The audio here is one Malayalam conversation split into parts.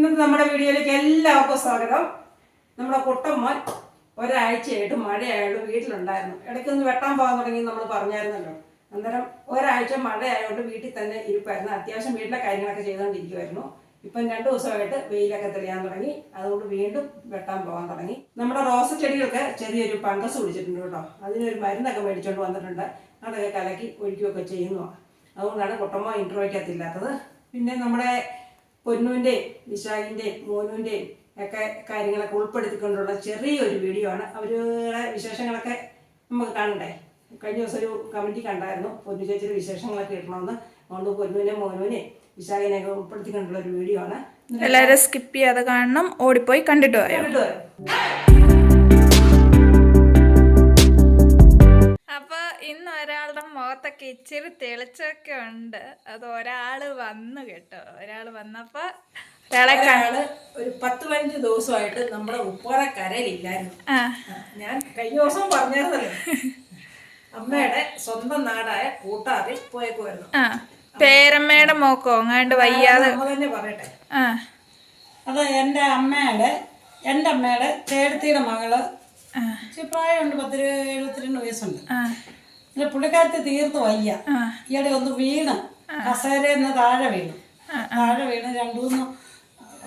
ഇന്നത്തെ നമ്മുടെ വീഡിയോയിലേക്ക് എല്ലാവർക്കും സ്വാഗതം. നമ്മുടെ കുട്ടമ്മോൻ ഒരാഴ്ചയായിട്ട് മഴയായിട്ട് വീട്ടിലുണ്ടായിരുന്നു. ഇടയ്ക്കൊന്ന് വെട്ടാൻ പോകാൻ തുടങ്ങി നമ്മൾ പറഞ്ഞായിരുന്നല്ലോ. അന്നേരം ഒരാഴ്ച മഴയായതുകൊണ്ട് വീട്ടിൽ തന്നെ ഇരിപ്പായിരുന്നു. അത്യാവശ്യം വീട്ടിലെ കാര്യങ്ങളൊക്കെ ചെയ്തുകൊണ്ടിരിക്കുമായിരുന്നു ഇപ്പം രണ്ടു ദിവസമായിട്ട് വെയിലൊക്കെ തെളിയാൻ തുടങ്ങി. അതുകൊണ്ട് വീണ്ടും വെട്ടാൻ പോകാൻ തുടങ്ങി. നമ്മുടെ റോസ ചെടികൾക്ക് ചെറിയൊരു പങ്കസ് പിടിച്ചിട്ടുണ്ട് കേട്ടോ. അതിനൊരു മരുന്നൊക്കെ മേടിച്ചുകൊണ്ട് വന്നിട്ടുണ്ട്. അതൊക്കെ കലക്കി ഒഴിക്കുകയൊക്കെ ചെയ്യുന്നു അതുകൊണ്ടാണ് കുട്ടമ്മ ഇൻട്രോയ്ക്കകത്തില്ലാത്തത് പിന്നെ നമ്മുടെ പൊന്നുവിന്റെയും വിശാഖിന്റെയും മോനുവിന്റെയും ഒക്കെ കാര്യങ്ങളൊക്കെ ഉൾപ്പെടുത്തിക്കൊണ്ടുള്ള ചെറിയൊരു വീഡിയോ ആണ്. അവരുടെ വിശേഷങ്ങളൊക്കെ നമുക്ക് കാണണ്ടേ? കഴിഞ്ഞ ദിവസം ഒരു കമ്മിറ്റി കണ്ടായിരുന്നു പൊന്നു ചേച്ചിയുടെ വിശേഷങ്ങളൊക്കെ ഇടണമെന്ന് അതുകൊണ്ട് പൊന്നുവിനെ മോനുവിനെ വിശാഖിനെയൊക്കെ ഉൾപ്പെടുത്തിക്കൊണ്ടുള്ള ഒരു വീഡിയോ ആണ്. എല്ലാവരും സ്കിപ്പ് ചെയ്യാതെ കാണണം. ഓടിപ്പോയി കണ്ടിട്ട് കണ്ടിട്ട് വരാം. ഇന്ന് ഒരാളുടെ മുഖത്തൊക്കെ ഇച്ചിരി തെളിച്ചൊക്കെ ഉണ്ട്. അത് ഒരാൾ വന്നു കേട്ടോ. ഒരാൾ വന്നപ്പോ ഒരാളെ ഒരു പത്ത് പതിനഞ്ച് ദിവസമായിട്ട് നമ്മുടെ ഉപ്പറ കരയിലില്ലായിരുന്നു. ഞാൻ കഴിഞ്ഞ ദിവസം പറഞ്ഞായിരുന്നല്ലോ. അമ്മയുടെ സ്വന്തം നാടായ കൂട്ടാറിൽ പോയേക്കുമായിരുന്നു ആ പേരമ്മയുടെ മോക്കോ? അങ്ങാണ്ട് വയ്യാതെ തന്നെ പറയട്ടെ. അത് എന്റെ അമ്മയുടെ എന്റെ അമ്മയുടെ ചേടത്തിയുടെ മകൾ പ്രായമുണ്ട് പത്ത് എഴുപത്തിരണ്ട് വയസ്സുണ്ട്. പിന്നെ പുള്ളിക്കാരത്തി തീർന്നു വയ്യ. ഈയിടെ ഒന്ന് വീണ്. കസേരന്ന് താഴെ വീണു. താഴെ വീണ് രണ്ടു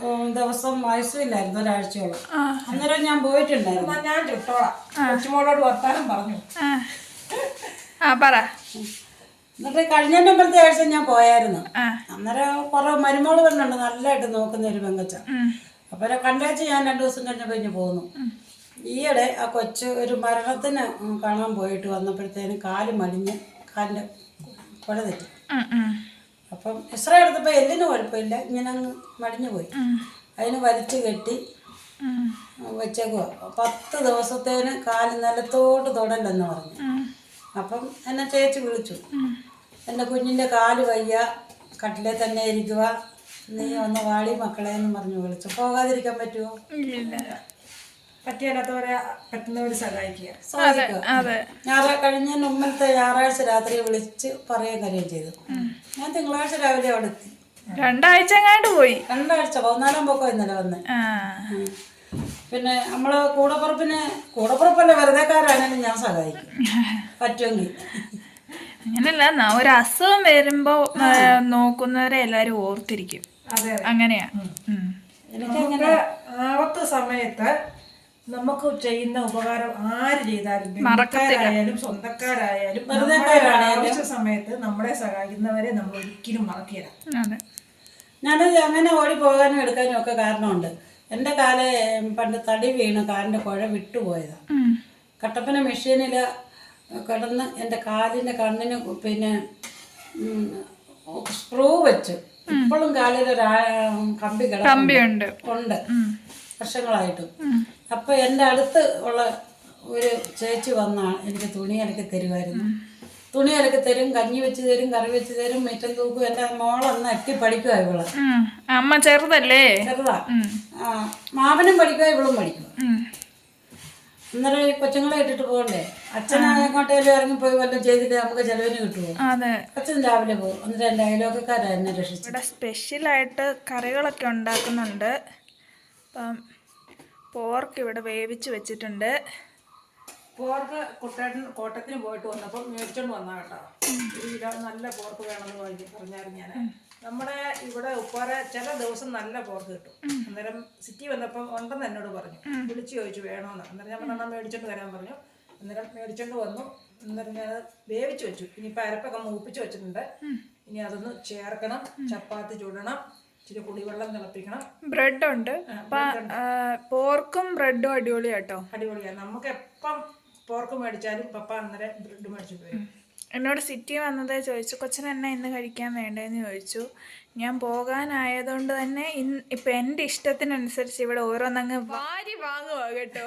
മൂന്ന് ദിവസം വയസ്സില്ലായിരുന്നു ഒരാഴ്ചയോളം. അന്നേരം ഞാൻ പോയിട്ടുണ്ടായിരുന്നു. ഞാൻ ചുട്ടോളാം. കൊച്ചുമോളോട് വർത്താനം പറഞ്ഞു. പറ. എന്നിട്ട് കഴിഞ്ഞതിന്റെ മുമ്പത്തെ ആഴ്ച ഞാൻ പോയായിരുന്നു. അന്നേരം കുറെ മരുമോൾ വരുന്നുണ്ട് നല്ലതായിട്ട് നോക്കുന്ന ഒരു പെങ്കച്ച. അപ്പൊ കണ്ടാഴ്ച കണ്ടേച്ച് ഞാൻ രണ്ടു ദിവസം കഴിഞ്ഞപ്പോൾ ഇഞ്ഞ് പോന്നു. ഈയിടെ ആ കൊച്ച് ഒരു മരണത്തിന് കാണാൻ പോയിട്ട് വന്നപ്പോഴത്തേനും കാൽ മടിഞ്ഞ് കാലിന്റെ കുഴ തെറ്റി. അപ്പം എക്സ്റേ എടുത്തപ്പോൾ എല്ലിന് കുഴപ്പമില്ല ഇങ്ങനെ അങ്ങ് മടിഞ്ഞു പോയി. അതിന് വലിച്ചു കെട്ടി വെച്ചേക്കുക പത്ത് ദിവസത്തേന് കാൽ നിലത്തോട്ട് തൊടല്ലെന്ന് പറഞ്ഞു. അപ്പം എന്നെ ചേച്ചി വിളിച്ചു. എന്റെ കുഞ്ഞിന്റെ കാൽ വയ്യ കട്ടിലെ തന്നെ ഇരിക്കുക നീ ഒന്ന് വാടി മക്കളെ എന്ന് പറഞ്ഞു വിളിച്ചു. പോകാതിരിക്കാൻ പറ്റുമോ ഇല്ല പറ്റിയാലാത്തവരെ പറ്റുന്നവര് സഹായിക്കുക. സഹായിക്കുക അതെ. ഞായറാ കഴിഞ്ഞ മുമ്പത്തെ ഞായറാഴ്ച രാത്രി വിളിച്ച് പറയുകയും കാര്യം ചെയ്തു. ഞാൻ തിങ്കളാഴ്ച രാവിലെ അവിടെ എത്തി. രണ്ടാഴ്ച എങ്ങാണ്ട് പോയി. രണ്ടാഴ്ച പതിനാലാം പൊക്കം ഇന്നലെ വന്ന്. പിന്നെ നമ്മൾ കൂടപ്പുറപ്പിന് കൂടപ്പുറപ്പല്ല വെറുതെക്കാരാണെങ്കിലും ഞാൻ സഹായിക്കും. പറ്റുമെങ്കിൽ. അങ്ങനല്ല ഒരു അസുഖം വരുമ്പോ നോക്കുന്നവരെ എല്ലാരും ഓർത്തിരിക്കും. അങ്ങനെയാ. എനിക്ക് ആവത്ത സമയത്ത് നമുക്ക് ചെയ്യുന്ന ഉപകാരം ആര് ചെയ്താലും ബന്ധുക്കാരായാലും സ്വന്തക്കാരായാലും ആവശ്യ സമയത്ത് നമ്മളെ സഹായിക്കുന്നവരെ നമ്മൾ ഒരിക്കലും മറക്കില്ല. അതെ. ഞാനത് അങ്ങനെ ഓടി പോകാനും എടുക്കാനും ഒക്കെ കാരണമുണ്ട്. എന്റെ കാൽ പണ്ട് തടി വീണ് കാലിന്റെ കുഴ വിട്ടുപോയതാണ് കട്ടപ്പന മെഷീനിൽ കിടന്ന് എന്റെ കാലിന്റെ കണ്ണിന് പിന്നെ സ്ക്രൂ വെച്ച് ഇപ്പോഴും കാലിൽ ഒരു കമ്പി കിടക്കുന്നുണ്ട് ഉണ്ട്. വർഷങ്ങളായിട്ടും. അപ്പൊ എന്റെ അടുത്ത് ഉള്ള ഒരു ചേച്ചി വന്നാണ് എനിക്ക് തുണി അലക്കി തരുമായിരുന്നു തുണി അലക്കി തരും കഞ്ഞി വെച്ച് തരും കറി വെച്ച് തരും മിറ്റം തൂക്കും എന്റെ മോളന്ന് എത്തി പഠിക്കുക ഇവൾ. അമ്മ ചെറുതല്ലേ? ചെറുതാ. ആ മാവനും പഠിക്കുക ഇവളും പഠിക്കുക ഇന്നലെ കൊച്ചുങ്ങളെ ഇട്ടിട്ട് പോകണ്ടേ? അച്ഛനെങ്ങോട്ടേലും ഇറങ്ങി പോയി വല്ലതും ചെയ്തിട്ട് നമുക്ക് ചെലവിന് കിട്ടുമോ അച്ഛൻ രാവിലെ പോകും. എന്നിട്ട് എന്റെ അയലോക്കക്കാരാ എന്നെ രക്ഷിച്ചു ഇവിടെ സ്പെഷ്യലായിട്ട് കറികളൊക്കെ ഉണ്ടാക്കുന്നുണ്ട്. അപ്പം പോർക്ക് ഇവിടെ വേവിച്ച് വെച്ചിട്ടുണ്ട്. പോർക്ക് കുട്ടേട്ടൻ കോട്ടത്തിന് പോയിട്ട് വന്നപ്പോൾ മേടിച്ചോണ്ട് വന്നാ കേട്ടോ. നല്ല പോർക്ക് വേണമെന്ന് പറഞ്ഞു പറഞ്ഞായിരുന്നു ഞാൻ നമ്മുടെ ഇവിടെ ഉപ്പാറ ചില ദിവസം നല്ല പോർക്ക് കിട്ടും. അന്നേരം സിറ്റി വന്നപ്പോൾ ഉണ്ടെന്ന് എന്നോട് പറഞ്ഞു. വിളിച്ചു ചോദിച്ചു വേണമെന്ന് അന്നേരം ഞാൻ പറഞ്ഞാൽ മേടിച്ചോണ്ട് വരാൻ പറഞ്ഞു. അന്നേരം മേടിച്ചോണ്ട് വന്നു. അന്നേരം ഞാൻ വേവിച്ച് വെച്ചു. ഇനിയിപ്പോൾ അരപ്പൊക്കെ മൂപ്പിച്ച് വെച്ചിട്ടുണ്ട്. ഇനി അതൊന്ന് ചേർക്കണം. ചപ്പാത്തി ചുടണം. ഇച്ചിരി കുടിവെള്ളം തിളപ്പിക്കണം. ബ്രെഡ് ഉണ്ട് പോർക്കും ബ്രെഡും അടിപൊളിയാട്ടോ. അടിപൊളിയാണ് നമുക്ക് എപ്പം പോർക്ക് മേടിച്ചാലും പപ്പ അന്നേരം ബ്രെഡ് മേടിച്ചിട്ട് വരും. എന്നോട് സിറ്റി വന്നതേ ചോദിച്ചു കൊച്ചിന് എന്നെ ഇന്ന് കഴിക്കാൻ വേണ്ടതെന്ന് ചോദിച്ചു. ഞാൻ പോകാനായതുകൊണ്ട് തന്നെ ഇന്ന് ഇപ്പം എന്റെ ഇഷ്ടത്തിനനുസരിച്ച് ഇവിടെ ഓരോന്നങ്ങ് വാരി വാങ്ങുവാ കേട്ടോ.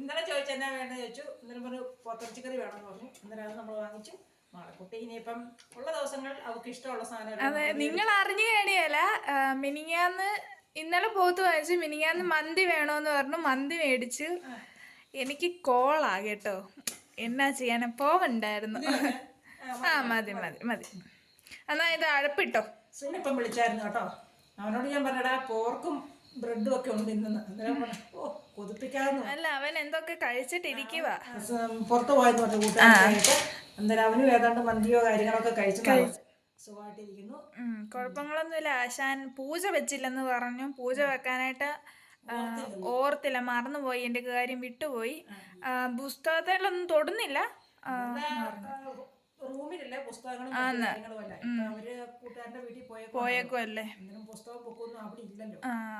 ഇന്നലെ ചോദിച്ചു എന്നാ വേണ്ടത് ചോദിച്ചു. ഇന്നലെ പറഞ്ഞു പോത്തിറച്ചിക്കറി വേണമെന്ന് പറഞ്ഞു. അന്നേരം അത് നമ്മൾ വാങ്ങിച്ചു. ഇനിയിപ്പം ഉള്ള ദിവസങ്ങൾ ഇഷ്ടമുള്ള സാധനം അതെ നിങ്ങൾ അറിഞ്ഞു കഴിയല മിനിങ്ങാന്ന് ഇന്നലെ പോത്ത് വാങ്ങിച്ചു മിനിങ്ങാന്ന് മന്തി വേണോന്ന് പറഞ്ഞു മന്തി മേടിച്ചു. എനിക്ക് കോളാ കേട്ടോ എന്നാ ചെയ്യാൻ പോവണ്ടായിരുന്നു. ആ മതി മതി മതി എന്നാ ഇത് അഴപ്പിട്ടോ സുനിപ്പം വിളിച്ചായിരുന്നു കേട്ടോ. അവനോട് ഞാൻ പറഞ്ഞടാ പോർക്കും ബ്രെഡും ഒക്കെ ഉണ്ട് ഇന്ന്. ഓ കൊതിപ്പിക്കാന്ന്. അല്ല അവൻ എന്തൊക്കെ കഴിച്ചിട്ടിരിക്കുക പുറത്തു പോയെന്ന് പറഞ്ഞു കൂട്ടുകാരായിട്ട് അന്നേരം അവനും ഏതാണ്ട് മന്തിയോ കാര്യങ്ങളൊക്കെ കഴിച്ചു സുഖമായിട്ടിരിക്കുന്നു. കുഴപ്പങ്ങളൊന്നുമില്ല. ആശാൻ പൂജ വെച്ചില്ലെന്ന് പറഞ്ഞു. പൂജ വെക്കാനായിട്ട് ഓർത്തില്ല. മറന്നുപോയി. എന്റെ കാര്യം വിട്ടുപോയി. പുസ്തകത്തിലൊന്നും തൊടുന്നില്ല. റൂമിലല്ലേ? പുസ്തകങ്ങളും പോയേക്കോ അല്ലേ?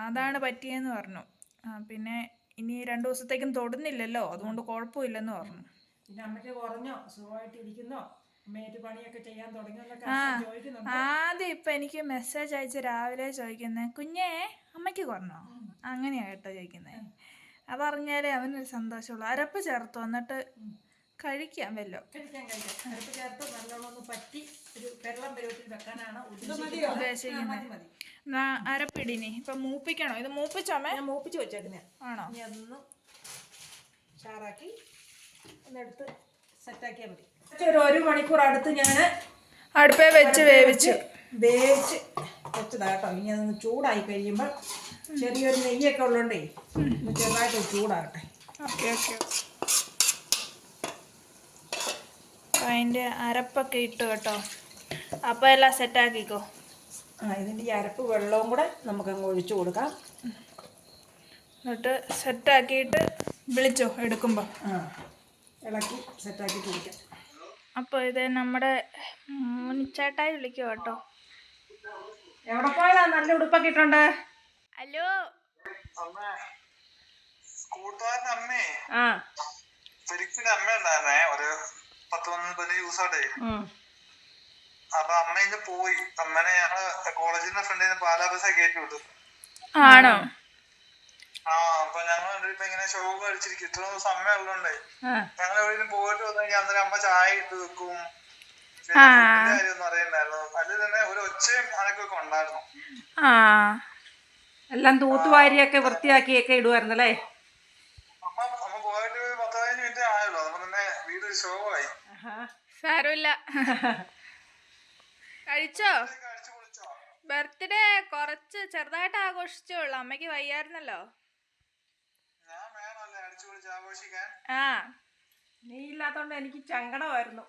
അതാണ് പറ്റിയെന്ന് പറഞ്ഞു. പിന്നെ ഇനി രണ്ടു ദിവസത്തേക്കും തൊടുന്നില്ലല്ലോ. അതുകൊണ്ട് കുഴപ്പമില്ലെന്ന് പറഞ്ഞു. പിന്നെ അമ്മയ്ക്ക് കുറഞ്ഞോ? സുഖമായിട്ട് ഇരിക്കുന്നോ അമ്മയായിട്ട് പണിയൊക്കെ ചെയ്യാൻ തുടങ്ങിയെന്നൊക്കെ ചോദിക്കുന്നുണ്ട്. ആദ്യം ഇപ്പൊ എനിക്ക് മെസ്സേജ് അയച്ച് രാവിലെ ചോദിക്കുന്നത് കുഞ്ഞേ അമ്മയ്ക്ക് കുറഞ്ഞോ? അങ്ങനെയാ കേട്ടോ ചോദിക്കുന്നത് അതറിഞ്ഞാലേ അവനൊരു സന്തോഷമുള്ളൂ. അരപ്പ് ചേർത്തു? വന്നിട്ട് കഴിക്കാം വല്ലോ. കഴിക്കാം ചേർത്ത് നല്ലോണം ഒന്ന് പറ്റി ഒരു വെള്ളം പരുവത്തിൽ വെക്കാനാണ് ഉദ്ദേശിക്കുന്നത്. അരപ്പിടിനി. ഇപ്പൊ മൂപ്പിക്കണോ? ഇത് മൂപ്പിച്ചോമേ ഞാൻ മൂപ്പിച്ച് വെച്ചേക്കുന്നേ. ആണോ? അതൊന്ന് ചാറാക്കി ഒന്നെടുത്ത് സെറ്റാക്കിയാൽ മതി. ഒരു ഒരു മണിക്കൂർ അടുത്ത് ഞാൻ അടുപ്പേ വെച്ച് വേവിച്ച്. വേവിച്ച് വെച്ചതാ കേട്ടോ. ഇനി അതൊന്ന് ചൂടായി കഴിയുമ്പോൾ ചെറിയൊരു നെയ്യൊക്കെ ഉള്ളതുകൊണ്ടേ ഒന്ന് ചെറുതായിട്ട് ചൂടാകട്ടെ. ഓക്കെ ഓക്കെ അതിന്റെ അരപ്പൊക്കെ ഇട്ടു കേട്ടോ. അപ്പോൾ എല്ലാം സെറ്റാക്കിക്കോ. ആ ഇതിന്റെ ഈ അരപ്പ് വെള്ളവും കൂടെ നമുക്കങ്ങ് ഒഴിച്ച് കൊടുക്കാം. എന്നിട്ട് സെറ്റാക്കിയിട്ട് വിളിച്ചോ എടുക്കുമ്പോൾ ആ. ഇളക്കി സെറ്റാക്കി കുടിക്കാം. അപ്പോൾ ഇത് നമ്മുടെ മുനിച്ചേട്ടായി വിളിക്കുക കേട്ടോ. എവിടെ പോയതാ? നല്ല ഉടുപ്പൊക്കെ ഇട്ടുണ്ട്. ഹലോ? അമ്മേ കൂട്ടുകാരന്റെ അമ്മേ ആ. ശരിക്കും അമ്മ ഉണ്ടായിരുന്നേ ഒരു പത്ത് പതിനഞ്ച് പതിനഞ്ച് ദിവസമായിട്ടേ. ഉം. അപ്പൊ അമ്മ ഇന്ന് പോയി. അമ്മനെ ഞങ്ങൾ കോളേജിൽ നിന്ന് ഫ്രണ്ടിന് പാലാബസ കയറ്റി വിട്ടു. ആണോ? ആ അപ്പൊ ഞങ്ങൾ ഇപ്പൊ ഇങ്ങനെ ഷോക്ക് കഴിച്ചിരിക്കും ഇത്ര ദിവസം അമ്മ ഉള്ളതുകൊണ്ടേ ഞങ്ങൾ എവിടെയും പോയിട്ട് വന്നു കഴിഞ്ഞാൽ അന്നേരം അമ്മ ചായ ഇട്ട് വെക്കും. കാര്യമൊന്നും അറിയണ്ടായിരുന്നു. അതിൽ തന്നെ ഒരു ഒച്ചയും അനക്കൊക്കെ ഉണ്ടായിരുന്നു. ആ. എല്ലാം തൂത്തുവാരിയൊക്കെ വൃത്തിയാക്കിയൊക്കെ ഇടുമായിരുന്നല്ലേ അമ്മ അമ്മ പോയിട്ട് പത്ത് പതിനഞ്ച് മിനിറ്റ് ആയല്ലോ. അപ്പൊ തന്നെ വീട് ശോകമായി സാരമില്ല. കഴിച്ചോ. ബർത്ത്ഡേ കുറച്ച് ചെറുതായിട്ട് ആഘോഷിച്ചേ ഉള്ളൂ. അമ്മയ്ക്ക് വയ്യായിരുന്നല്ലോ. ആ നീ ഇല്ലാത്തോണ്ട് എനിക്ക് ചങ്കടമായിരുന്നു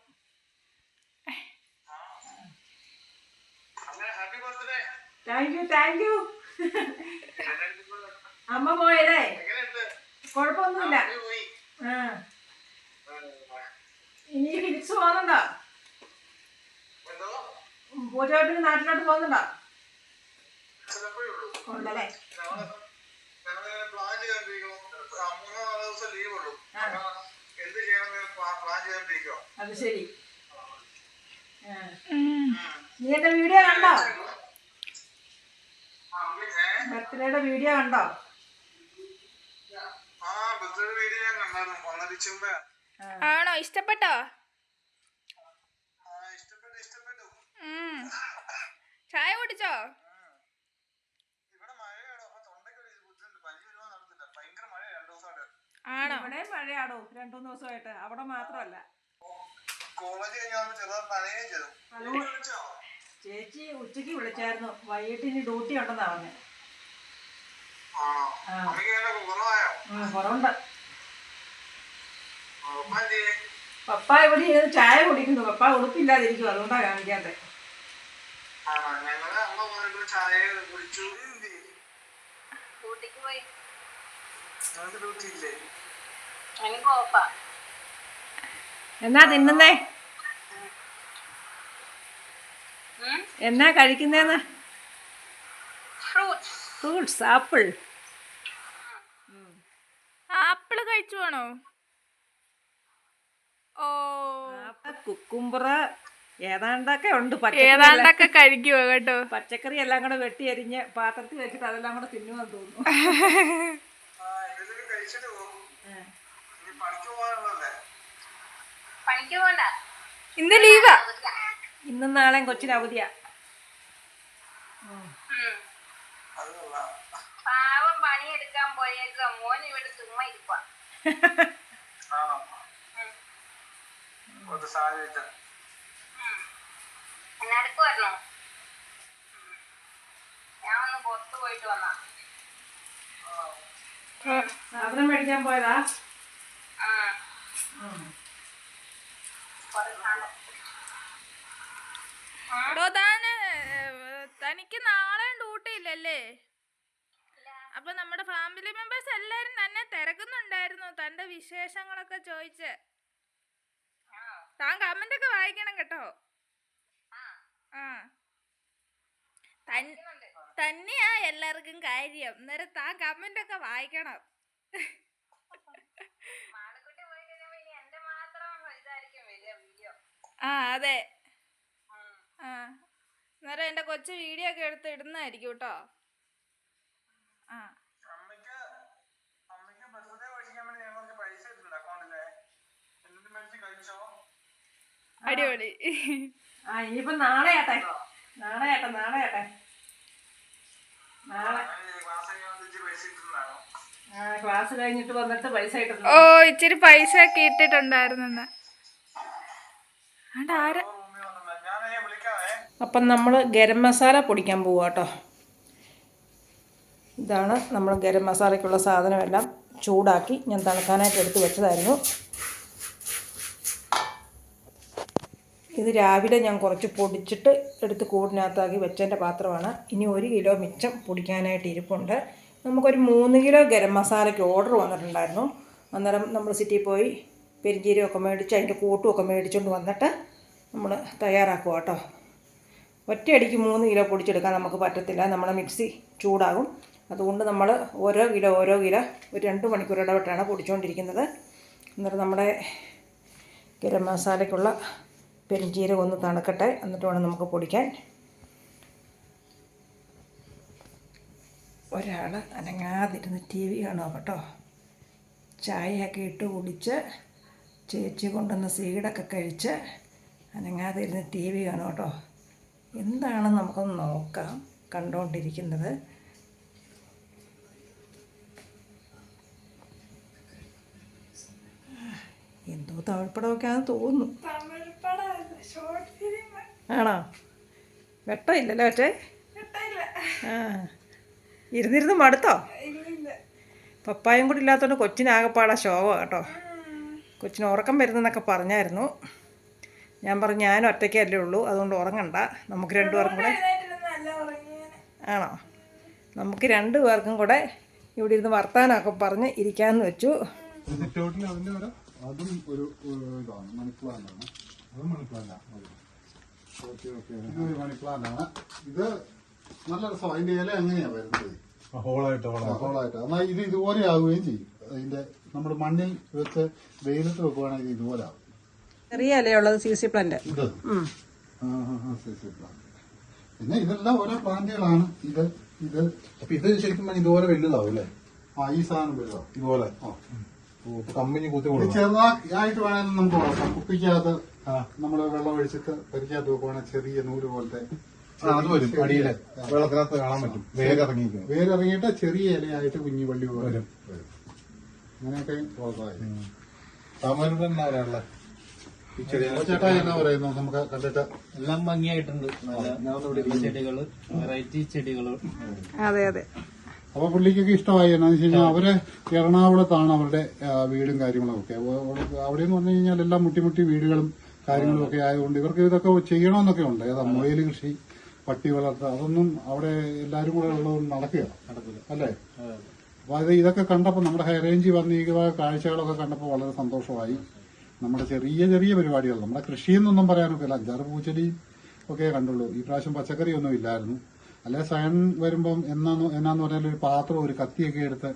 താങ്ക് യു താങ്ക് യു അമ്മ പോയല്ലേ കുഴപ്പമൊന്നുമില്ല. ഇനി തിരിച്ചു പോകുന്നുണ്ടോ എന്തോ? പൂജവട്ടിന് നാട്ടിലോട്ട് പോകുന്നുണ്ടോ? ഉണ്ടല്ലേ? എന്ത് ചെയ്യണമെന്ന് പ്ലാൻ ചെയ്തോണ്ടിരിക്കുവോ? അത് ശരി. നീ എന്റെ വീഡിയോ കണ്ടോ? ബർത്ത്ഡേയുടെ വീഡിയോ കണ്ടോ? ആണോ? ഇഷ്ടപ്പെട്ടോ? ആ ഇഷ്ടപ്പെട്ടു ഇഷ്ടപ്പെട്ടു. ഉം. ചായ കുടിച്ചോ ഇവിടെ മഴയാണോ അപ്പൊ തൊണ്ടയ്ക്ക് ഒരു ബുദ്ധിമുട്ട് പനി വരുവാൻ നടത്തില്ല ഭയങ്കര മഴ രണ്ടു ദിവസമായിട്ട് ആണോ? ഇവിടെ മഴയാണോ രണ്ടു മൂന്ന് ദിവസമായിട്ട്. അവിടെ മാത്രമല്ല. ചേച്ചി ഉച്ചയ്ക്ക് വിളിച്ചായിരുന്നു. വൈകിട്ട് ഇനി ഡ്യൂട്ടി ഉണ്ടെന്നാ കുറവുണ്ട്. ചെയ്യും? പപ്പ ഇവിടെ ഇരുന്ന് ചായ കുടിക്കുന്നു. പപ്പ ഉടുപ്പില്ലാതിരിക്കും അതുകൊണ്ടാ കാണിക്കാത്തെ. ചായ കുടിച്ചു. എന്നാ തിന്നുന്നേ? എന്നാ കഴിക്കുന്നേന്ന്? ഫ്രൂട്ട്സ്. Fruits apple. ആപ്പിൾ കഴിച്ചു വേണോ ഓ. കുക്കുംബറ ഏതാണ്ടൊക്കെ ഉണ്ട്. പച്ചക്കറി ഏതാണ്ടൊക്കെ കഴിക്കുവോ കേട്ടോ? പച്ചക്കറി എല്ലാം കൂടെ വെട്ടി അരിഞ്ഞ് പാത്രത്തിൽ വെച്ചിട്ട് അതെല്ലാം കൂടെ തിന്നുമെന്ന് തോന്നുന്നു. കഴിച്ചിട്ട് പോകും. ഇനി പണിക്ക് പോകാനുള്ളതല്ലേ? പണിക്ക് പോകണ്ട ഇന്ന് ലീവാ. ഇന്നും നാളെ കൊച്ചിന് അവധിയാ. പാവം പണിയെടുക്കാൻ മോൻ ഇവിടെ ചുമ്മാ ഞാൻ ഒന്ന് പുറത്ത് പോയിട്ട് വന്നാ. സാധനം മേടിക്കാൻ പോയതാ? തനിക്ക് നാളെ ഡ്യൂട്ടി ഇല്ലല്ലേ? അപ്പൊ നമ്മുടെ ഫാമിലി മെമ്പേഴ്സ് എല്ലാരും തന്നെ തിരക്കുന്നുണ്ടായിരുന്നു തന്റെ വിശേഷങ്ങളൊക്കെ ചോദിച്ച്. താൻ കമന്റ് ഒക്കെ വായിക്കണം കേട്ടോ. ആ. തൻ- തന്നെയാ എല്ലാവർക്കും കാര്യം. അന്നേരം താൻ കമന്റ് ഒക്കെ വായിക്കണം. മാളക്കുട്ടി പോയി കഴിയുമ്പോ എന്റെ മാത്രം ഇതായിരിക്കും വരിക വീഡിയോ. ആ അതെ. ആ. അന്നേരം എന്റെ കൊച്ചു വീഡിയോ ഒക്കെ എടുത്ത് ഇടുന്നതായിരിക്കും കേട്ടോ. ആ. അടിപൊളി. ആ ഇനിയിപ്പോ നാളെ ആട്ടെ. നാളെ ആട്ടെ നാളെ ആട്ടെ. ക്ലാസ് കഴിഞ്ഞിട്ട് വന്നിട്ട് പൈസ ഓ ഇച്ചിരി പൈസ ഒക്കെ ഇട്ടിട്ടുണ്ടായിരുന്നെന്ന്. ആണ്ട് ആരാ? അപ്പം നമ്മൾ ഗരം മസാല പൊടിക്കാൻ പോവുക കേട്ടോ ഇതാണ് നമ്മൾ ഗരം മസാലയ്ക്കുള്ള സാധനമെല്ലാം ചൂടാക്കി ഞാൻ തണുക്കാനായിട്ട് എടുത്ത് വെച്ചതായിരുന്നു. ഇത് രാവിലെ ഞാൻ കുറച്ച് പൊടിച്ചിട്ട് എടുത്ത് കൂടിനകത്താക്കി വെച്ചതിന്റെ പാത്രമാണ്. ഇനി ഒരു കിലോ മിച്ചം പൊടിക്കാനായിട്ട് ഇരിപ്പുണ്ട്. നമുക്കൊരു മൂന്ന് കിലോ ഗരം മസാലയ്ക്ക് ഓർഡർ വന്നിട്ടുണ്ടായിരുന്നു. അന്നേരം നമ്മൾ സിറ്റിയിൽ പോയി പെരിഞ്ചീരമൊക്കെ മേടിച്ച് അതിന്റെ കൂട്ടുമൊക്കെ മേടിച്ചുകൊണ്ട് വന്നിട്ട് നമ്മൾ തയ്യാറാക്കുക കേട്ടോ. ഒറ്റയടിക്ക് മൂന്ന് കിലോ പൊടിച്ചെടുക്കാൻ നമുക്ക് പറ്റത്തില്ല. നമ്മുടെ മിക്സി ചൂടാകും. അതുകൊണ്ട് നമ്മൾ ഓരോ കിലോ ഓരോ കിലോ ഒരു രണ്ട് മണിക്കൂർ ഇടവിട്ടാണ് പൊടിച്ചുകൊണ്ടിരിക്കുന്നത് എന്നിട്ട് നമ്മുടെ ഗരം മസാലയ്ക്കുള്ള പെരിഞ്ചീരകം ഒന്ന് തണുക്കട്ടെ. എന്നിട്ട് വേണം നമുക്ക് പൊടിക്കാൻ. ഒരാൾ അനങ്ങാതിരുന്ന് ടി വി കാണുക കേട്ടോ. ചായയൊക്കെ ഇട്ട് കുടിച്ച് ചേച്ചി കൊണ്ടുവന്ന സീഡൊക്കെ കഴിച്ച് അനങ്ങാതിരുന്ന് ടി വി കാണും കേട്ടോ. എന്താണ് നമുക്കൊന്ന് നോക്കാം. കണ്ടുകൊണ്ടിരിക്കുന്നത് എന്തോ തമിഴ്പ്പടമൊക്കെ ആണെന്ന് തോന്നുന്നു. ആണോ? വെട്ടമില്ലല്ലോ മറ്റേ? ആ. ഇരുന്നിരുന്ന് മടുത്തോ? പപ്പായും കൂടി ഇല്ലാത്തതുകൊണ്ട് കൊച്ചിനാകപ്പാടാ ശോഭ കേട്ടോ. കൊച്ചിന് ഉറക്കം വരുന്നെന്നൊക്കെ പറഞ്ഞായിരുന്നു. ഞാൻ പറഞ്ഞു ഞാൻ ഒറ്റയ്ക്കല്ലേ ഉള്ളൂ അതുകൊണ്ട് ഉറങ്ങണ്ട. നമുക്ക് രണ്ടു പേർക്കും കൂടെ ആണോ? നമുക്ക് രണ്ടു പേർക്കും കൂടെ ഇവിടെ ഇരുന്ന് വർത്താനമൊക്കെ പറഞ്ഞ് ഇരിക്കാമെന്ന് വെച്ചു. അതും ഒരു ഇതാണ് മണി പ്ലാന്റ് ആണ് അതും മണി പ്ലാന്റ് ആണ് ഇതൊരു മണി പ്ലാന്റ് ആണ് ഇത് നല്ല രസം അതിന്റെ ഇല എങ്ങനെയാ വരുന്നത് ഹോളായിട്ട് ഹോളായിട്ട്. എന്നാൽ ഇത് ഇതുപോലെ ആവുകയും ചെയ്യും അതിന്റെ നമ്മൾ മണ്ണിൽ വെച്ച് വെയിലത്ത് വെക്കുവാണെങ്കിൽ ഇത് ഇതുപോലെ ആവും ചെറിയ ഇലയുള്ളത് സി സി പ്ലാന്റ് ഇത് പ്ലാന്റ് പിന്നെ ഇതെല്ലാം ഓരോ പ്ലാന്റുകളാണ് ഇത് ഇത് അപ്പൊ ഇത് ശരിക്കും പറഞ്ഞാൽ ഇതുപോലെ വലുതാവും അല്ലേ? ആ ഈ സാധനം വലുതാവും. ഇതുപോലെ. കമ്പനി കുത്തി ചെറുതായിട്ട് വേണമെങ്കിൽ നമുക്ക് വളർത്താം കുപ്പിക്കകത്ത്. നമ്മൾ വെള്ളം ഒഴിച്ചിട്ട് പരിക്കകത്ത് വെക്കുവാണെങ്കിൽ ചെറിയ നൂൽ പോലത്തെ അത് വരും അടിയിലെ. വെള്ളത്തിനകത്ത് കാണാൻ പറ്റും. ഇറങ്ങിയിരിക്കും വേരിറങ്ങിയിട്ട് ചെറിയ ഇലയായിട്ട് കുഞ്ഞു വള്ളി വരും അങ്ങനെയൊക്കെ താമരയുടെ എന്നാ പറയാനുള്ള ഈ ചെറിയ ചേട്ടാ എന്നാ പറയുന്നു? നമുക്ക് കണ്ടിട്ട് എല്ലാം ഭംഗിയായിട്ടുണ്ട്. നല്ല ചെടികൾ വെറൈറ്റി ചെടികൾ. അതെ അതെ. അപ്പൊ പുള്ളിക്കൊക്കെ ഇഷ്ടമായി. എന്നാന്ന് വെച്ച് കഴിഞ്ഞാൽ അവർ എറണാകുളത്താണ് അവരുടെ വീടും കാര്യങ്ങളും ഒക്കെ അവിടെ എന്ന് പറഞ്ഞു കഴിഞ്ഞാൽ എല്ലാം മുട്ടിമുട്ടി വീടുകളും കാര്യങ്ങളും ഒക്കെ ആയതുകൊണ്ട് ഇവർക്ക് ഇതൊക്കെ ചെയ്യണമെന്നൊക്കെ ഉണ്ട്. ഏതാ മുയൽ കൃഷി പട്ടി വളർത്തുക അതൊന്നും അവിടെ എല്ലാവരും കൂടെ ഉള്ളതുകൊണ്ട് നടക്കുക അല്ലേ? അപ്പൊ അത് ഇതൊക്കെ കണ്ടപ്പോൾ നമ്മുടെ ഹൈറേഞ്ച് വന്നിരിക്കുന്ന കാഴ്ചകളൊക്കെ കണ്ടപ്പോൾ വളരെ സന്തോഷമായി. നമ്മുടെ ചെറിയ ചെറിയ പരിപാടികൾ നമ്മുടെ കൃഷിയെന്നൊന്നും പറയാനൊക്കില്ല അഞ്ചാറ് പൂച്ചെടിയും ഒക്കെ കണ്ടുള്ളൂ. ഈ പ്രാവശ്യം പച്ചക്കറിയൊന്നും ഇല്ലായിരുന്നു. അല്ലെ സയൻ വരുമ്പം എന്നാന്ന് എന്നാന്ന് പറഞ്ഞാൽ ഒരു പാത്രം ഒരു കത്തിയൊക്കെ എടുത്ത്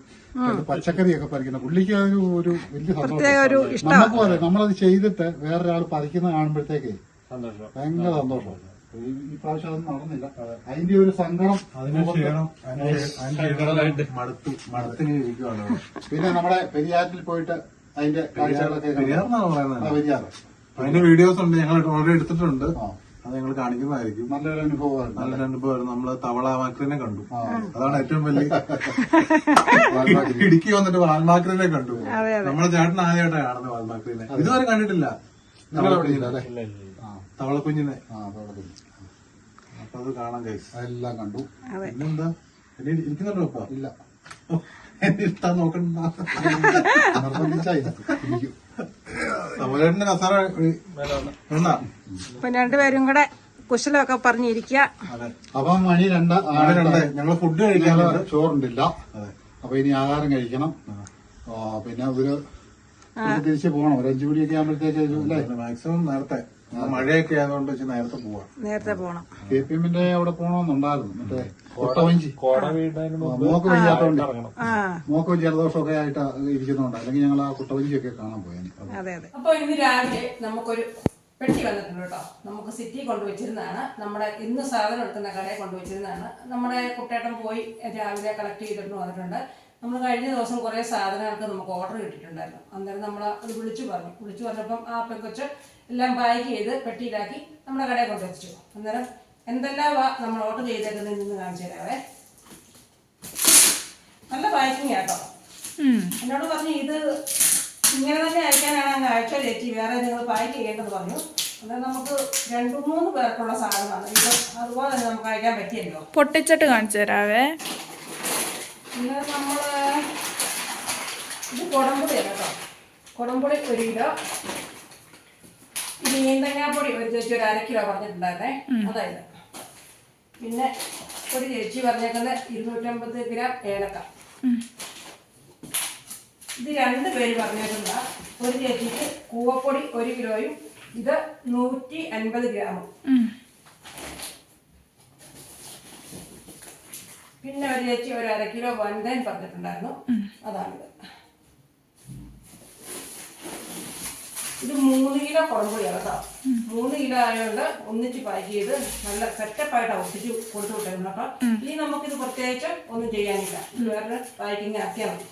പച്ചക്കറിയൊക്കെ പറിക്കുന്ന പുള്ളിക്ക് അതൊരു ഒരു വലിയ സന്തോഷം. നമുക്ക് പറയാം നമ്മളത് ചെയ്തിട്ട് വേറൊരാൾ പറിക്കുന്ന കാണുമ്പോഴത്തേക്ക് ഭയങ്കര സന്തോഷം. ഈ ഈ പ്രാവശ്യം അത് നടന്നില്ല. അതിന്റെ ഒരു സങ്കടം മടുത്തു മടുത്തിങ്ങനെ ഇരിക്കുവാണ്. പിന്നെ നമ്മുടെ പെരിയാറ്റിൽ പോയിട്ട് അതിന്റെ കാഴ്ചകളൊക്കെ കണ്ടു. പെരിയാറെന്നാണോ പറയുന്നത്? പെരിയാറ് അതിന്റെ വീഡിയോസ് ഉണ്ട് ഞങ്ങൾ ഓൾറെഡി എടുത്തിട്ടുണ്ട്. അത് ഞങ്ങൾ കാണിക്കുന്നതായിരിക്കും. നല്ലൊരു അനുഭവമായിരുന്നു. നല്ലൊരു അനുഭവം നമ്മൾ തവള വാക്രനെ കണ്ടു അതാണ് ഏറ്റവും വലിയ ഇടുക്കി വന്നിട്ട് വാൽമാക്രിനെ കണ്ടു. നമ്മളെ ചേട്ടൻ ആദ്യമായിട്ടാണ് കാണുന്നത് വാൽമാക്രിനെ. ഇതുവരെ കണ്ടിട്ടില്ല. തവളക്കുഞ്ഞിനെ. അപ്പൊ അത് കാണാൻ കഴിച്ചു അതെല്ലാം കണ്ടു. പിന്നെന്താ? എന്നെ ഇരിക്കുന്നുണ്ടോ ഇപ്പൊ? ഇല്ല. എന്നെ ഇഷ്ടം നോക്കണ്ട. നിർബന്ധിച്ചായി കസാര വേണ്ട. അപ്പൊ രണ്ടുപേരും കൂടെ കുശലൊക്കെ പറഞ്ഞിരിക്കുക. അപ്പൊ മണി രണ്ട് ആറ് രണ്ട്. ഫുഡ് കഴിക്കാൻ ചോറുണ്ടില്ല. അപ്പൊ ഇനി ആഹാരം കഴിക്കണം. പിന്നെ ഒരു തിരിച്ചു തിരിച്ച് പോകണം. ഒരു അഞ്ചു മണിയൊക്കെ ആകുമ്പോഴത്തേക്ക് അല്ലേ? മാക്സിമം നേരത്തെ. മഴയൊക്കെ ആയതുകൊണ്ട് വെച്ച് നേരത്തെ പോവാം. നേരത്തെ പോണം. കെ പി എമ്മിന്റെ അവിടെ പോണോന്നുണ്ടായിരുന്നു. മറ്റേ കൊട്ടവഞ്ചി മോക്ക് വയ്യാത്തോണ്ട്. മോക്ക് ജലദോഷമൊക്കെ ആയിട്ട് ഇരിക്കുന്നുണ്ട് അല്ലെങ്കിൽ ഞങ്ങൾ ആ കുട്ടവഞ്ചിയൊക്കെ കാണാൻ പോയാൽ അതെ അതെ. അപ്പൊ ഇന്ന് രാവിലെ നമുക്കൊരു പെട്ടി വന്നിട്ടുണ്ട് കേട്ടോ. നമുക്ക് സിറ്റി കൊണ്ടുവച്ചിരുന്നതാണ്. നമ്മുടെ ഇന്ന് സാധനം എടുക്കുന്ന കടയിൽ കൊണ്ടുവച്ചിരുന്നതാണ്. നമ്മുടെ കുട്ടേട്ടൻ പോയി രാവിലെ കളക്ട് ചെയ്തിട്ട് വന്നിട്ടുണ്ട്. നമ്മൾ കഴിഞ്ഞ ദിവസം കുറേ സാധനങ്ങൾക്ക് നമുക്ക് ഓർഡർ കിട്ടിയിട്ടുണ്ടായിരുന്നു. അന്നേരം നമ്മൾ അത് വിളിച്ചു പറഞ്ഞു. വിളിച്ചു പറഞ്ഞപ്പം ആ പെങ്കൊച്ച് എല്ലാം പാക്ക് ചെയ്ത് പെട്ടിയിലാക്കി നമ്മുടെ കടയിൽ കൊണ്ട് വെച്ചു അന്നേരം എന്തെല്ലാം നമ്മൾ ഓർഡർ ചെയ്തേക്കുന്നതിൽ നിന്ന് കാണിച്ചു തരാവേ. നല്ല പാക്കിങ് ആട്ടോ. എന്നോട് പറഞ്ഞു ഇത് ഇങ്ങനെ തന്നെ അയക്കാനാണ് അങ്ങ് അയച്ചാൽ ചേച്ചി. വേറെ നിങ്ങൾ പാക്ക് ചെയ്യേണ്ടത് പറഞ്ഞു. അന്നേരം നമുക്ക് രണ്ടു മൂന്ന് പേർക്കുള്ള സാധനമാണ്. ഇത് അതുപോലെ തന്നെ നമുക്ക് അയക്കാൻ പറ്റിയല്ലോ. പൊട്ടിച്ചിട്ട് കാണിച്ചു തരാവേ. പിന്നെ നമ്മൾ ഇത് കുടംപുളിയാണ് കേട്ടോ. കുടംപുളി ഒരു കിലോ. ഈന്തങ്ങാപ്പൊടി ഒരു ചേച്ചി ഒരു അര കിലോ പറഞ്ഞിട്ടുണ്ടായിരുന്നേ. അതായത് പിന്നെ ഒരു ചേച്ചി പറഞ്ഞേക്കുന്നത് ഇരുന്നൂറ്റമ്പത് ഗ്രാം ഏലക്ക. ഇത് രണ്ട് പേര് പറഞ്ഞേക്കുന്ന ഒരു ചേച്ചിക്ക് കൂവപ്പൊടി ഒരു കിലോയും ഇത് നൂറ്റി അൻപത് ഗ്രാമും പിന്നെ ഒരു ചേച്ചി ഒരു അര കിലോ വൻതേൻ പറഞ്ഞിട്ടുണ്ടായിരുന്നു. അതാണിത്. ഇത് മൂന്ന് കിലോ കുടംപൊടിയാണ് കേട്ടോ. മൂന്ന് കിലോ ആയതുകൊണ്ട് ഒന്നിച്ച് പാക്ക് ചെയ്ത് നല്ല സെറ്റപ്പായിട്ട് ഒട്ടിച്ച് കൊടുത്തു വിട്ടേക്കുന്നത് കേട്ടോ. ഇനി നമുക്കിത് പ്രത്യേകിച്ച് ഒന്നും ചെയ്യാനില്ല. വേറെ പാക്കിങ് ആക്കിയാൽ മതി.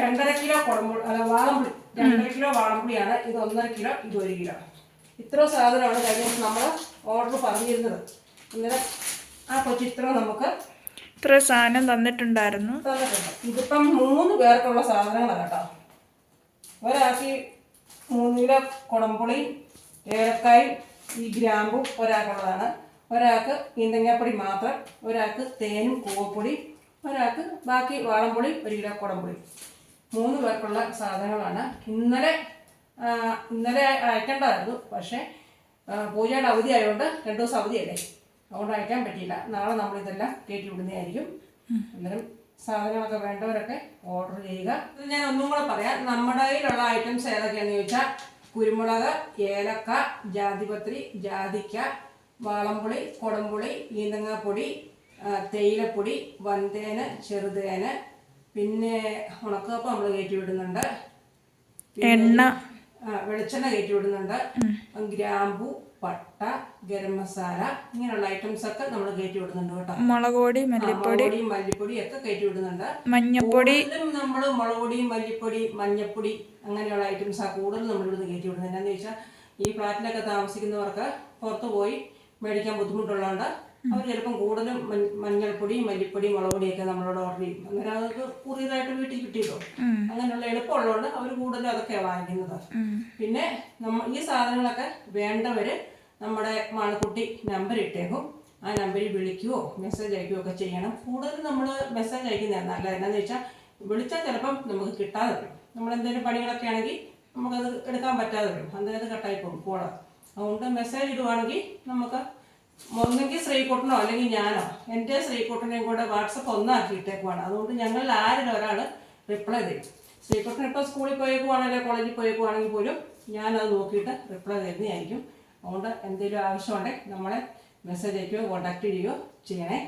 രണ്ടര കിലോ കുടമ്പുളി അല്ല വാളംപുളി. രണ്ടര കിലോ വാളംപുളിയാണ്. ഇത് ഒന്നര കിലോ ഇത് ഒരു കിലോ. ഇത്ര സാധനമാണ് കഴിഞ്ഞ നമ്മൾ ഓർഡർ പറഞ്ഞിരുന്നത്. അന്നേരം ആ കൊച്ചു ഇത്ര നമുക്ക് ഇത്ര സാധനം തന്നിട്ടുണ്ടായിരുന്നു. തന്നിട്ടുണ്ട്. ഇതിപ്പം മൂന്ന് പേർക്കുള്ള സാധനങ്ങളാണ് കേട്ടോ. ഒരാൾക്ക് മൂന്ന് കിലോ കുടംപുളി ഏലക്കായും ഈ ഗ്രാമ്പും ഒരാൾക്കുള്ളതാണ്. ഒരാൾക്ക് ഈന്തങ്ങാപ്പൊടി മാത്രം ഒരാൾക്ക് തേനും കൂവപ്പൊടി ഒരാൾക്ക് ബാക്കി വാളംപൊടി ഒരു കിലോ കുടംപുളി. മൂന്ന് പേർക്കുള്ള സാധനങ്ങളാണ്. ഇന്നലെ ഇന്നലെ അയക്കേണ്ടതായിരുന്നു. പക്ഷേ പൂജയുടെ അവധി ആയതുകൊണ്ട് രണ്ട് ദിവസം അവധിയല്ലേ? അതുകൊണ്ട് അയക്കാൻ പറ്റിയില്ല. നാളെ നമ്മളിതെല്ലാം കയറ്റി വിടുന്നതായിരിക്കും. അന്നേരം സാധനങ്ങളൊക്കെ വേണ്ടവരൊക്കെ ഓർഡർ ചെയ്യുക. ഇത് ഞാൻ ഒന്നും കൂടെ പറയാം. നമ്മുടെ കയ്യിലുള്ള ഐറ്റംസ് ഏതൊക്കെയാണെന്ന് ചോദിച്ചാൽ കുരുമുളക് ഏലക്ക ജാതിപത്രി ജാതിക്ക വാളംപുളി കുടംപുളി ഈന്തങ്ങാപ്പൊടി തേയിലപ്പൊടി വന്തേന് ചെറുതേന് പിന്നെ ഉണക്കപ്പം നമ്മൾ കയറ്റി വിടുന്നുണ്ട്. എണ്ണ. വെളിച്ചെണ്ണ കയറ്റി വിടുന്നുണ്ട്. ഗ്രാമ്പു പട്ട ഗരം മസാല ഇങ്ങനെയുള്ള ഐറ്റംസ് ഒക്കെ നമ്മൾ കയറ്റി വിടുന്നുണ്ട് കേട്ടോ. മുളക് പൊടി മല്ലിപ്പൊടി. മല്ലിപ്പൊടി ഒക്കെ കയറ്റി വിടുന്നുണ്ട് മഞ്ഞപ്പൊടി. നമ്മൾ മുളക് പൊടിയും മല്ലിപ്പൊടി മഞ്ഞപ്പൊടി അങ്ങനെയുള്ള ഐറ്റംസ് ആ കൂടുതൽ നമ്മൾ ഇവിടുന്ന് കയറ്റി വിടുന്നത് എന്താന്ന് വെച്ചാൽ ഈ ഫ്ലാറ്റിലൊക്കെ താമസിക്കുന്നവർക്ക് പുറത്ത് പോയി മേടിക്കാൻ ബുദ്ധിമുട്ടുള്ളതുകൊണ്ട് അവർ ചിലപ്പം കൂടുതലും മഞ്ഞ- മഞ്ഞൾപ്പൊടി മല്ലിപ്പൊടി മുളക് പൊടിയൊക്കെ നമ്മളോട് ഓർഡർ ചെയ്യും. അന്നേരം അവർക്ക് പുതിയതായിട്ട് വീട്ടിൽ കിട്ടിയല്ലോ അങ്ങനെയുള്ള എളുപ്പമുള്ളതുകൊണ്ട് അവർ കൂടുതലും അതൊക്കെയാണ് വാങ്ങിക്കുന്നത്. പിന്നെ നമ്മ ഈ സാധനങ്ങളൊക്കെ വേണ്ടവര് നമ്മുടെ മാളക്കുട്ടി നമ്പർ ഇട്ടേക്കും. ആ നമ്പറിൽ വിളിക്കുകയോ മെസ്സേജ് അയക്കുകയോ ഒക്കെ ചെയ്യണം. കൂടുതൽ നമ്മൾ മെസ്സേജ് അയക്കുന്നതാണ് നല്ലത് എന്താണെന്ന് വെച്ചാൽ വിളിച്ചാൽ ചിലപ്പം നമുക്ക് കിട്ടാതെ വരും. നമ്മൾ എന്തെങ്കിലും പണികളൊക്കെ ആണെങ്കിൽ നമുക്കത് എടുക്കാൻ പറ്റാതെ വരും. അന്നേരം കട്ടായി പോകും കോൾ അതുകൊണ്ട് മെസ്സേജ് ഇടുവാണെങ്കിൽ നമുക്ക് ഒന്നെങ്കിൽ ശ്രീകുട്ടനോ അല്ലെങ്കിൽ ഞാനോ എന്റെ ശ്രീകുട്ടനെയും കൂടെ വാട്സപ്പ് ഒന്നാക്കി ഇട്ടേക്കുവാണ്. അതുകൊണ്ട് ഞങ്ങളിൽ ആരുടെ ഒരാൾ റിപ്ലൈ തരും. ശ്രീകുട്ടൻ ഇപ്പോൾ സ്കൂളിൽ പോയേക്കുവാണെങ്കിൽ കോളേജിൽ പോയേക്കുവാണെങ്കിൽ പോലും ഞാനത് നോക്കിയിട്ട് റിപ്ലൈ തരുന്നതായിരിക്കും. അതുകൊണ്ട് എന്തെങ്കിലും ആവശ്യമുണ്ടെങ്കിൽ നമ്മളെ മെസ്സേജ് അയക്കുകയോ കോൺടാക്ട് ചെയ്യുകയോ ചെയ്യണേ.